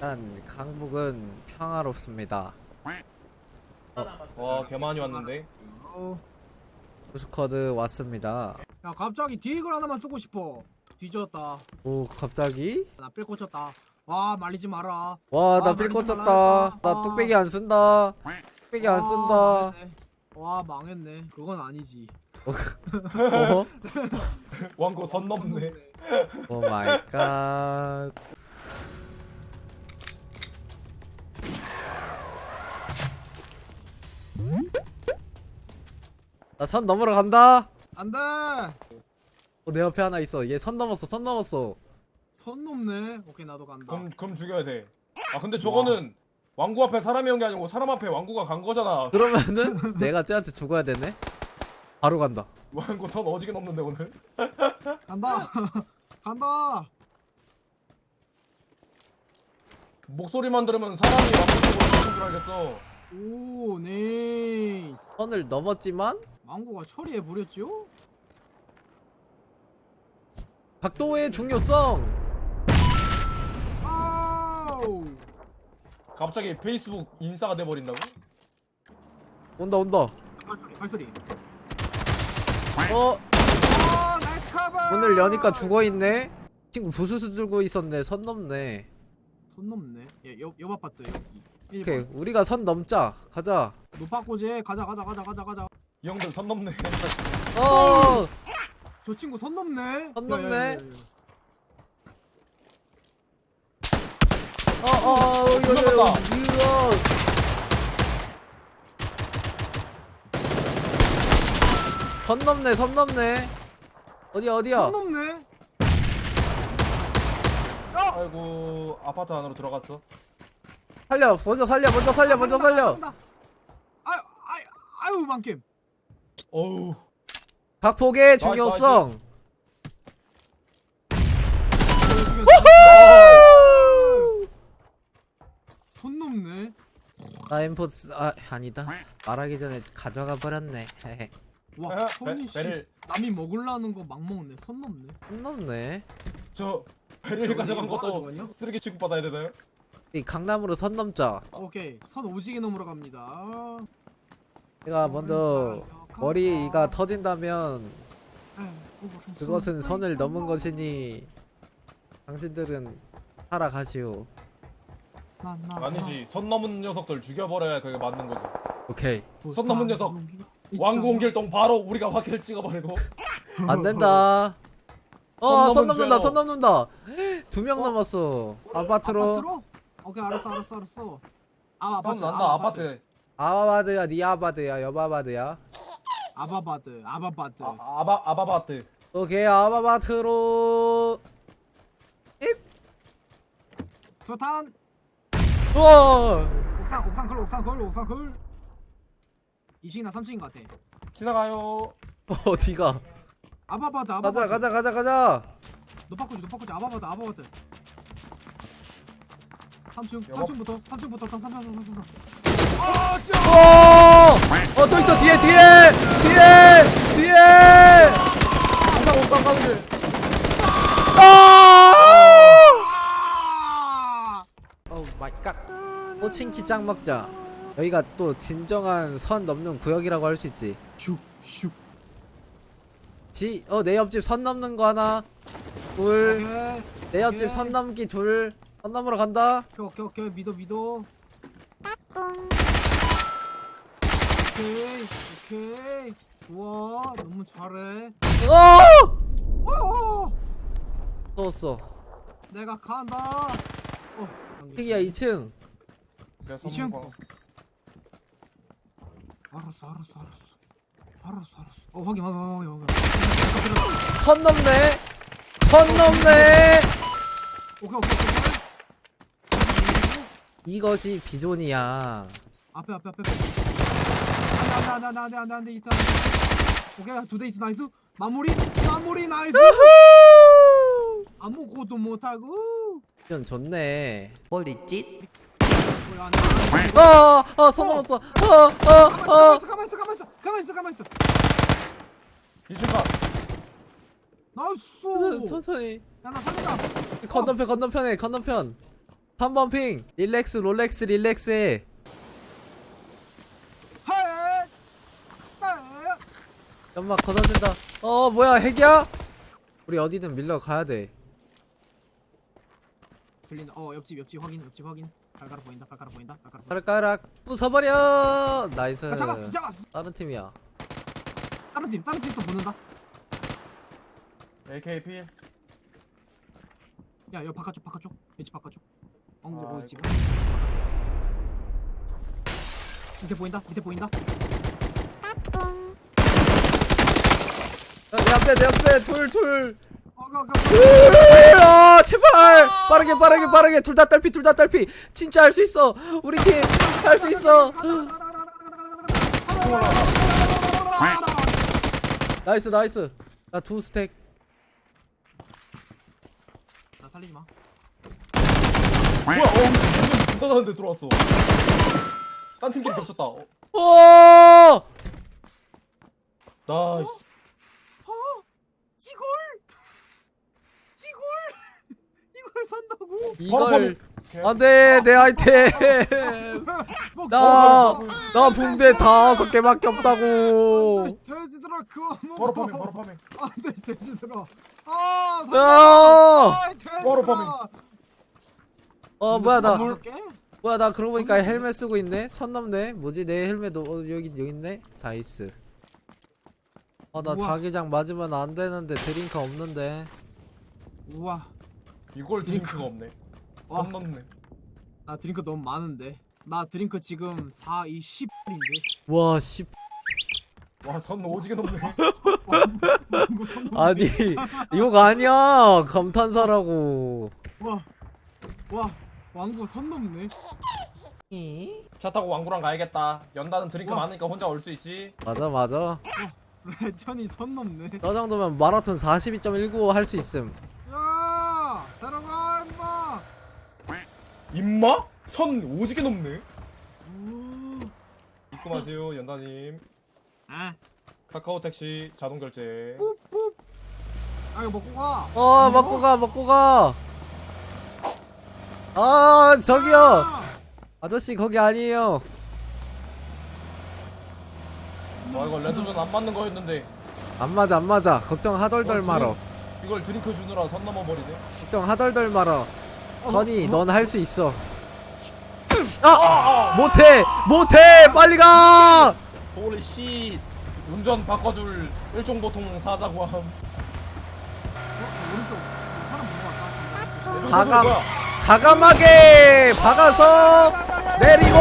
일단 강북은 평화롭습니다. 와 개 많이 왔는데 어. 스쿼드 왔습니다. 야 갑자기 디글 하나만 쓰고 싶어. 뒤졌다. 오 갑자기? 나 삘 꽂혔다. 와 말리지 마라. 와나 아, 빌 많이 좀 꽂혔다. 날라갔다. 나 아. 뚝배기 안 쓴다. 뚝배기 안 와, 쓴다. 망했네. 와 망했네. 그건 아니지. 어? 왕고 선 넘네 오 마이 갓. 나 선 넘으러 간다. 안돼. 어, 내 옆에 하나 있어. 얘 선 넘었어. 선 넘었어. 선 넘네. 오케이 나도 간다. 그럼 그럼 죽여야 돼 아 근데 저거는 왕구 앞에 사람이 온 게 아니고 사람 앞에 왕구가 간 거잖아 그러면은 내가 쟤한테 죽어야 되네. 바로 간다. 왕구 선 어지게 넘는데 오늘 간다. 간다. 목소리만 들으면 사람이 왕구 쪽으로 가는 줄 알겠어 오 네이스. 선을 넘었지만 망고가 처리해 버렸죠? 각도의 중요성. 아우. 갑자기 페이스북 인싸가 돼버린다고? 온다 온다. 발소리. 발소리. 어 아 나이스 커버. 문을 여니까 죽어 있네. 친구 부스스 들고 있었네. 선 넘네. 손 넘네. 예, 옆, 옆 아파트 여기. 오케이 우리가 선 넘자. 가자. 노파고제 가자 가자 가자 가자 가자. 이 형들 선 넘네 어 저 친구 선 넘네. 선 야, 야, 넘네. 야, 야, 야. 어어 넘었다. 이거 선 넘네 선 넘네. 어디야 어디야? 선 넘네. 아이고 아파트 안으로 들어갔어 살려 먼저 살려 먼저 살려 먼저 살려. 아유 아유 아유 만캠. 어우 각폭의 중요성. 손 넘네. 아 엠포스 아 아니다. 말하기 전에 가져가 버렸네. 헤헤. 와 아, 손이 배- 씨 배를 남이 먹으려는 거 막 먹네. 손 넘네. 선 넘네. 저 배를 가져간 것도 가져가냐? 쓰레기 취급 받아야 되나요? 이 강남으로 선 넘자. 오케이 선 오지게 넘으러 갑니다. 내가 먼저 머리가 터진다면 그것은 선을 넘은 것이니 당신들은 살아가시오. 아니지 선 넘은 녀석들 죽여버려야 그게 맞는 거지 오케이. 손 넘은 녀석. 왕구 옹길동 바로 우리가 화기를 찍어버리고 안 된다. 어, 선 선 넘은 넘는다. 죄요. 선 넘는다. 두명 남았어. 아파트로. 아파트로? 오케이 알았어 알았어 알았어. 아 선 아파트 난다 아파트 아바바드야, 니아바드야, 여바바드야. 아바바드 아바바드. 아, 아바 아바바트 오케이, 아바바트로. 수탄 우와. 옥상 옥상 걸 옥상 걸 옥상 걸. 2층이나 3층인 것 같아. 지나가요 어디가? 아바바드 아바바드. 가자, 가자, 가자, 가자. 노파코지 노파코지 아바바드 아바바드. 3층 여보. 3층부터 3층부터 3층 3층 3층. 오! 어, 또 있어. 뒤에, 뒤에! 뒤에! 뒤에! 옥상 가는 길 아! 아! 오 마이 갓. 호칭키 짱 먹자. 여기가 또 진정한 선 넘는 구역이라고 할 수 있지. 슉 슉. 지, 어, 내 옆집 선 넘는 거 하나. 둘. 오케이. 내 옆집. 선 넘기 둘. 선 넘으러 간다. 오케이 오케이 오케이 믿어 믿어. 오케이 오케이 좋아 너무 잘해. 어! 어 넣었어. 내가 간다. 어. 픽이야 2층. 내가. 알았어 알았어 알았어. 알았어 알았어. 어 확인 확인 확인 확인. 선 넘네. 선 넘네. 오케이 오케이 오케이. 이것이 비존이야. 앞에 앞에 앞에. 안돼 안돼 안돼 안돼 안돼 이따. 오케이 두 데이트 나이스. 마무리 마무리 나이스. 아무것도 못하고. 비존 좋네. 머리짓. 뭐야 안 돼. 어, 어, 선 넘었어. 어, 어, 어. 가만 있어 가만 있어 가만 있어 가만 있어. 이층 가 나이스. 천천히. 야나 살린다. 건너편, 건너편에, 건너편. 3번 핑 릴렉스 롤렉스 릴렉스해 해! 해! 연막 걷어진다 어 뭐야 핵이야? 우리 어디든 밀러 가야 돼 들린다. 어 옆집 옆집 확인 옆집 확인. 발가락 보인다. 발가락 보인다. 발가락 보인다. 까락까락 부숴버려 나이스 아, 잡았어 잡았어. 다른 팀이야 다른 팀 다른 팀또 붙는다. AKP 야 여기 바깥쪽 바깥쪽. 옆집 바깥쪽. 엉덩이 아, 어디 집? 밑에 보인다. 밑에 보인다. 야, 내 앞에 내 앞에. 둘둘. 어, 아 제발. 빠르게 빠르게 빠르게. 둘 다 딸피 둘 다 딸피. 진짜 할 수 있어. 우리 팀 할 수 있어. 나이스 나이스. 나 두 스택. 나 살리지 마. 뭐야 어 누가 나는데 들어왔어. 딴 팀끼리 겹쳤다. 어, 오 나이스 어? 이걸 이걸 이걸 산다고? 이걸 바로 안돼 내 아이템 뭐나 그거 나 붕대 다섯 개밖에 없다고 돼지들아 그거 바로 먹어. 파밍 바로 파밍 안돼 돼지들아. 아 야! 산다. 돼지들아. 바로 파밍. 어 뭐야 나? 뭐야 나 그러고 보니까 헬멧 쓰고 있네 선 넘네 뭐지 내 헬멧 어, 여기 여기 있네 다이스 아나. 자기장 맞으면 안 되는데 드링크 없는데 우와. 이걸 드링크. 드링크가 없네 와. 선 넘네 나 드링크 너무 많은데. 나 드링크 지금 4, 2, 10인데. 와 씨 와선 오지게 넘네 아니 이거가 아니야 감탄사라고 와. 와. 왕구 선 넘네. 차 타고 왕구랑 가야겠다 연다는 드링크 우와. 많으니까 혼자 올 수 있지 맞아 맞아 레천이 선 넘네. 저 정도면 마라톤 42.19 할 수 있음 야! 들어가 임마. 임마? 선 오지게 넘네 우. 입금하세요 연다님 아. 카카오 택시 자동 결제 뿌뿌. 아 이거 먹고 가. 어 먹고 가 먹고 가 아 저기요 아! 아저씨 거기 아니에요 와 이거 레드존 안 맞는 거였는데 안 맞아 안 맞아 걱정 하덜덜 어, 말어 이걸 드링크 주느라 선 넘어버리네. 걱정 하덜덜 말어 어, 선이 어? 넌할 수 있어. 아! 못해! 못해! 빨리 가! 호리 씨 운전 바꿔줄 일종 보통 사자고 함. 어, 오른쪽 사람 본것 같다. 일종 가감. 뭐야? 가감하게 박아서 내리고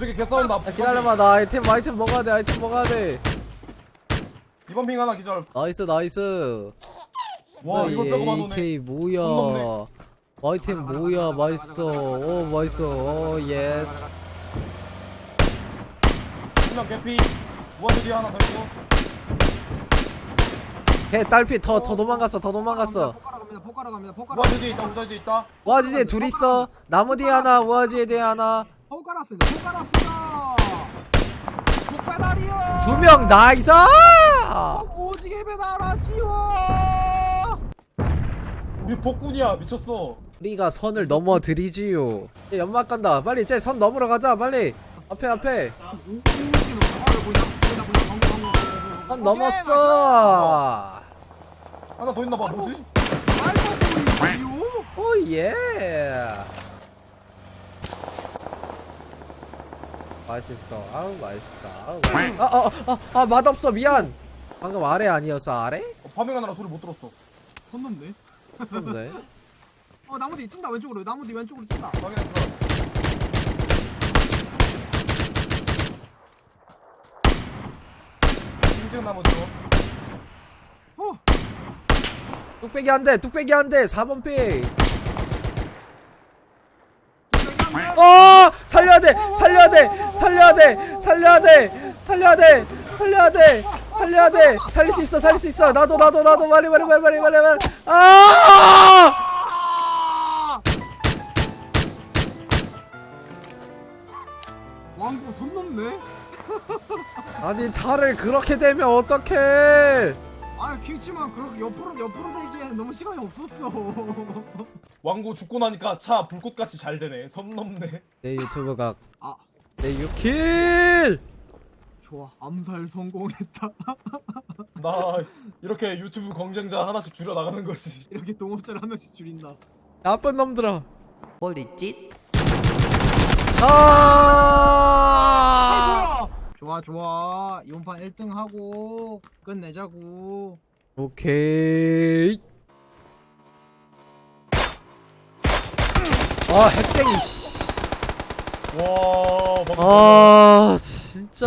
저기 개 싸운다. 야, 기다려봐 나 아이템 아이템 먹어야 돼 아이템 먹어야 돼. 이번 핑 하나 기절. 나이스 나이스. 와나 이걸 이 빼고 만 오네. AK 뭐야? 넘네. 아이템 뭐야? 맛있어. 오 맛있어. 오 예스 한명 개피. 무한대디 하나 더 있고. 걔 딸피 더 더 도망갔어 더 도망갔어. 포카라 갑니다. 포카라 갑니다. 포카라. 무한대디 있다 우자디 있다. 우아지에 둘 있어. 나무 뒤에 하나 우아지에 뒤에 하나 포카라 쓰다. 포카라 쓰다. 폭배달이요. 두 명 나이스 오지게 배달하지요. 우리 복군이야 미쳤어 우리가 선을 넘어드리지요 이제 연막 간다 빨리 이제 선 넘으러 가자 빨리 앞에 앞에 선 넘었어 하나 더 있나봐 뭐지? 오예 맛있어 아우 맛있다 아우 맛있다. 아, 아, 아, 아, 맛없어 미안 방금 아래 아니었어 아래? 어, 파밍하느라 소리 못 들었어 손 넘네. 그런데 어 나무 뒤 뛴다 왼쪽으로. 나무 뒤 왼쪽으로 뛴다. 확인했어 징징 나머지 어. 뚝배기 한 대 뚝배기 한 대 4번 픽 어! 살려야 돼! 살려야 돼! 살려야 돼! 살려야 돼! 살려야 돼! 살려야 돼! 살려야 돼! 살릴 수 있어! 살릴 수 있어! 나도 나도 나도 빨리 빨리 빨리 빨리 빨리 빨리 아! 왕구 손 넘네. 아니 차를 그렇게 대면 어떡해! 아 킹치만 그렇게 옆으로 옆으로 대기엔 너무 시간이 없었어 왕구 죽고 나니까 차 불꽃같이 잘 되네. 선 넘네. 내 유튜브가 아 내 유킬! 좋아 암살 성공했다. 나 이렇게 유튜브 경쟁자 하나씩 줄여 나가는 거지. 이렇게 동업자를 한 명씩 줄인다. 나쁜 놈들아. 홀리짓 아! 좋아 좋아. 이번 판 1등 하고 끝내자고. 오케이. 아 핵쟁이 씨. 와, 아 진짜